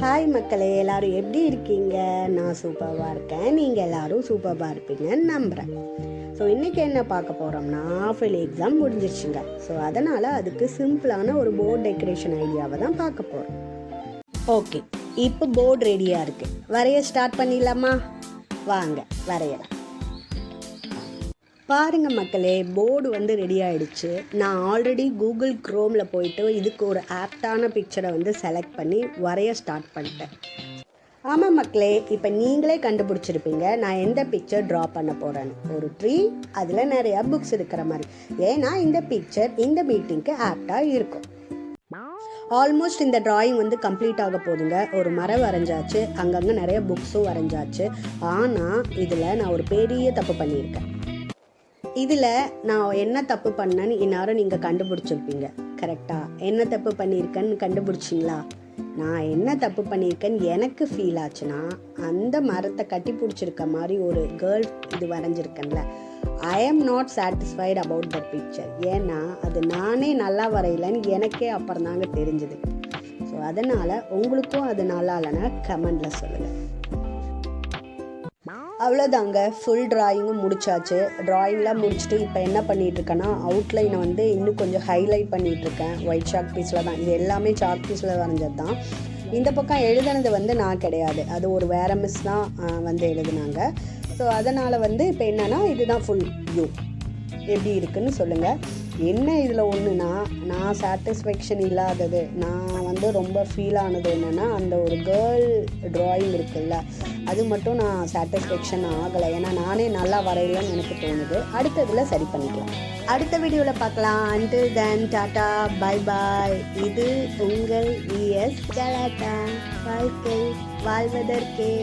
Hi மக்களே எல்லாரும் எப்படி இருக்கீங்க? நான் சூப்பராக இருக்கேன். நீங்கள் எல்லாரும் சூப்பராக இருப்பீங்கன்னு நம்புகிறேன் ஸோ இன்றைக்கி என்ன பார்க்க போகிறோம்னா ஆஃபெல் எக்ஸாம் முடிஞ்சிருச்சுங்க. ஸோ அதனால் அதுக்கு சிம்பிளான ஒரு போர்டு டெக்கரேஷன் ஐடியாவை தான் பார்க்க போகிறோம் ஓகே இப்போ போர்டு ரெடியாக இருக்குது வரைய ஸ்டார்ட் பண்ணிடலாமா? வாங்க வரையலாம். பாருங்க மக்களே போர்டு வந்து ரெடி ஆயிடுச்சு. நான் ஆல்ரெடி கூகுள் க்ரோமில் போயிட்டு இதுக்கு ஒரு ஆப்டான பிக்சரை வந்து செலக்ட் பண்ணி வரைய ஸ்டார்ட் பண்ணிட்டேன். ஆமாம் மக்களே இப்போ நீங்களே கண்டுபிடிச்சிருப்பீங்க நான் எந்த பிக்சர் ட்ரா பண்ண போகிறேன்னு ஒரு ட்ரீ அதில் நிறையா புக்ஸ் இருக்கிற மாதிரி. ஏன்னா இந்த பிக்சர் இந்த மீட்டிங்க்கு ஆப்டாக இருக்கும். ஆல்மோஸ்ட் இந்த டிராயிங் வந்து கம்ப்ளீட் ஆக போதுங்க. ஒரு மரம் வரைஞ்சாச்சு அங்கங்கே நிறைய புக்ஸும் வரைஞ்சாச்சு. ஆனால் இதில் நான் ஒரு பெரிய தப்பு பண்ணியிருக்கேன். இதில் நான் என்ன தப்பு பண்ணேன்னு இந்நேரம் நீங்கள் கண்டுபிடிச்சிருப்பீங்க. கரெக்டாக என்ன தப்பு பண்ணியிருக்கேன்னு கண்டுபிடிச்சிங்களா? நான் என்ன தப்பு பண்ணியிருக்கேன்னு எனக்கு ஃபீல் ஆச்சுன்னா அந்த மரத்தை கட்டி பிடிச்சிருக்க மாதிரி ஒரு கேர்ள் இது வரைஞ்சிருக்கேன்ல. I am not satisfied about the picture ஏன்னா அது நானே நல்லா வரையலைன்னு எனக்கே அப்புறம் தாங்க தெரிஞ்சுது. ஸோ அதனால் உங்களுக்கும் அது நல்லா இல்லைன்னா கமெண்டில் சொல்லுங்கள் அவ்வளோதாங்க ஃபுல் ட்ராயிங்கும் முடிச்சாச்சு. ட்ராயிங்லாம் முடிச்சுட்டு இப்போ என்ன பண்ணிகிட்ருக்கேன்னா அவுட்லைனை வந்து இன்னும் கொஞ்சம் ஹைலைட் பண்ணிகிட்ருக்கேன் இருக்கேன் ஒயிட் ஷாக் பீஸில் தான். இது எல்லாமே சாக் பீஸில் வரைஞ்சது தான். இந்த பக்கம் எழுதுனது வந்து நான் கிடையாது. அது ஒரு வேற மிஸ் தான் வந்து எழுதுனாங்க. ஸோ அதனால் வந்து இப்போ என்னென்னா இதுதான் ஃபுல் வியூ எப்படி இருக்குன்னு சொல்லுங்கள் என்ன இதில் ஒன்றுனா நான் சாட்டிஸ்ஃபேக்ஷன் இல்லாதது. நான் வந்து ரொம்ப ஃபீல் ஆனது என்னென்னா அந்த ஒரு கேர்ள் ட்ராயிங் இருக்குல்ல அது மட்டும் நான் சாட்டிஸ்ஃபேக்ஷன் ஆகலை. ஏன்னா நானே நல்லா வரையலன்னு எனக்கு தோணுது. அடுத்ததில் சரி பண்ணிக்கலாம். அடுத்த வீடியோவில் பார்க்கலாம். Until then tata bye bye இது உங்கள் இஎஸ் கலாட்டா வாழ்க்கை வாழ்வதற்கே.